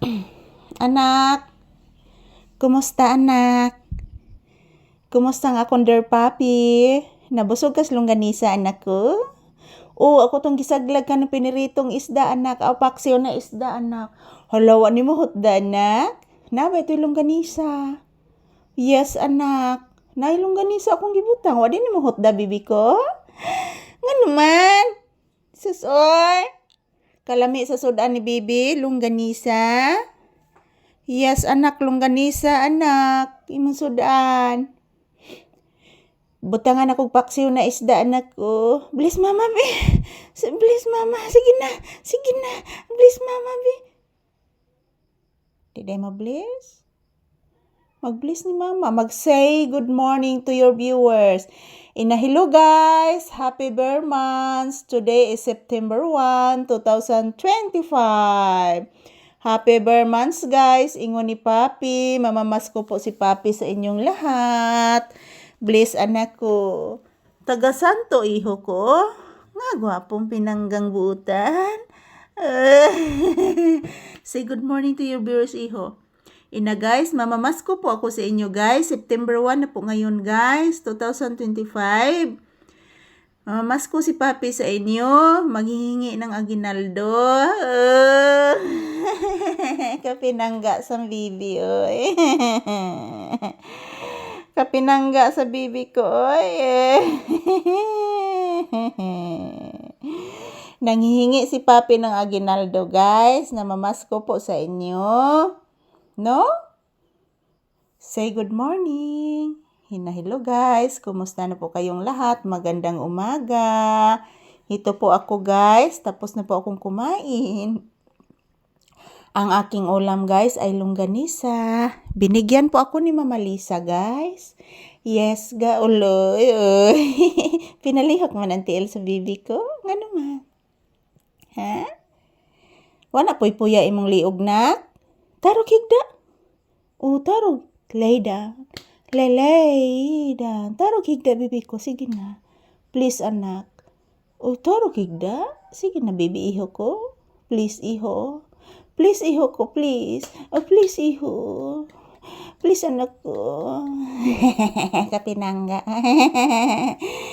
Anak, kumusta anak? Kumusta nga akong dear papi? Nabusog kas longganisa anak ko? Oo, ako tong gisaglag ka ng piniritong isda anak. Aw paksiw na isda anak. Halawa ni mo hotda anak? Na ba ito'y longganisa? Yes anak. Na longganisa akong gibutang. Wadi ni mo hotda bibi ko? Nga naman. Susoy. Kalami sa sudan ni bibi, longganisa. Yes, anak, longganisa, anak. Imong sudan. Butangan akong paksiw na isda, anak ko. Please, mama, be. Please, mama. Sige na. Sige na. Please, mama, be. Did I ma-bless? Mag-bless ni mama. Mag-say good morning to your viewers. Ina, hello guys! Happy Bear Months! Today is September 1, 2025. Happy Bear Months guys! Ingon ni Papi. Mamamas ko po si Papi sa inyong lahat. Bless anak ko. Taga Santo iho ko. Nga gwapong pinanggang buutan. Say good morning to your viewers iho. Ina guys, mamamas ko po ako sa inyo guys. September 1 na po ngayon guys, 2025. Mamamas ko si Papi sa inyo. Maghihingi ng aginaldo. Uh, kapinangga sa bibi, oy. kapinangga sa bibi ko, oy. Nanghihingi si Papi ng aginaldo, guys. Namamas ko po sa inyo. No? Say good morning. Hinahilo guys. Kumusta na po kayong lahat? Magandang umaga. Ito po ako guys. Tapos na po akong kumain. Ang aking ulam guys ay longganisa. Binigyan po ako ni Mama Lisa guys. Yes, ga uloy. Pinalihok man ang tiil sa bibi ko. Nga naman. Ha? Wala po'y puya imong liog na? Tarog higda. Tarog. Lay down. Lay, lay down. Tarog higda, bibi ko. Sige na. Please, anak. O, tarog higda. Sige na, bibi iho ko. Please, iho. Please, iho ko, please. Oh, please, iho. Please, anak ko. Kapinangga.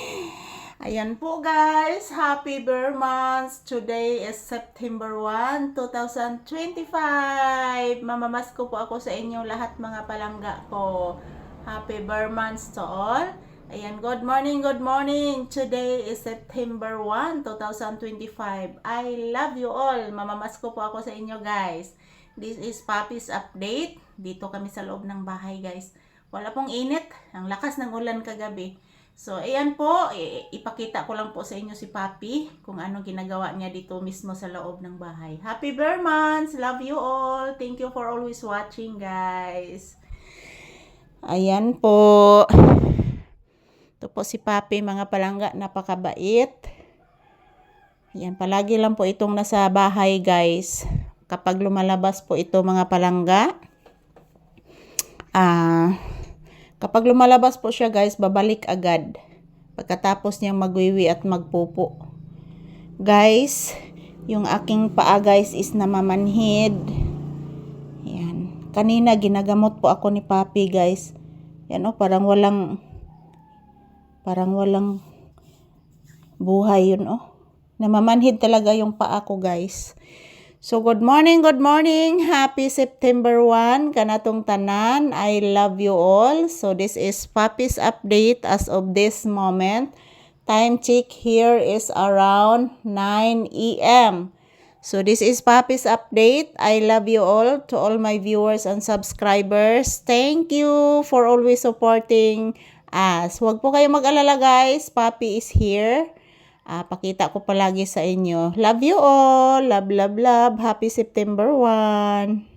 Ayan po guys, happy Bear Months. Today is September 1, 2025. Mamamas ko po ako sa inyo lahat mga palangga ko. Happy Bear Months to all. Ayan, good morning, good morning. Today is September 1, 2025. I love you all. Mamamas ko po ako sa inyo guys. This is Papi's update. Dito kami sa loob ng bahay guys. Wala pong init. Ang lakas ng ulan kagabi. So, ayan po, ipakita ko lang po sa inyo si Papi kung ano ginagawa niya dito mismo sa loob ng bahay. Happy Bear Months! Love you all! Thank you for always watching, guys. Ayan po. Ito po si Papi, mga palangga, napakabait. Ayan, palagi lang po itong nasa bahay, guys. Kapag lumalabas po ito, mga palangga, ah... Uh, Kapag lumalabas po siya guys, babalik agad. Pagkatapos niyang magwiwi at magpupo. Guys, yung aking paa guys is namamanhid. Yan. Kanina ginagamot po ako ni Papi guys. Yan o, oh, parang walang parang walang buhay yun oh. Namamanhid talaga yung paa ko guys. So, good morning, good morning. Happy September 1. Kanatong tanan. I love you all. So, this is Papi's update as of this moment. Time check here is around 9 a.m. So, this is Papi's update. I love you all to all my viewers and subscribers. Thank you for always supporting us. Huwag po kayo mag-alala guys. Papi is here. Uh, pakita ko palagi sa inyo. Love you all. Love, love, love. Happy September 1.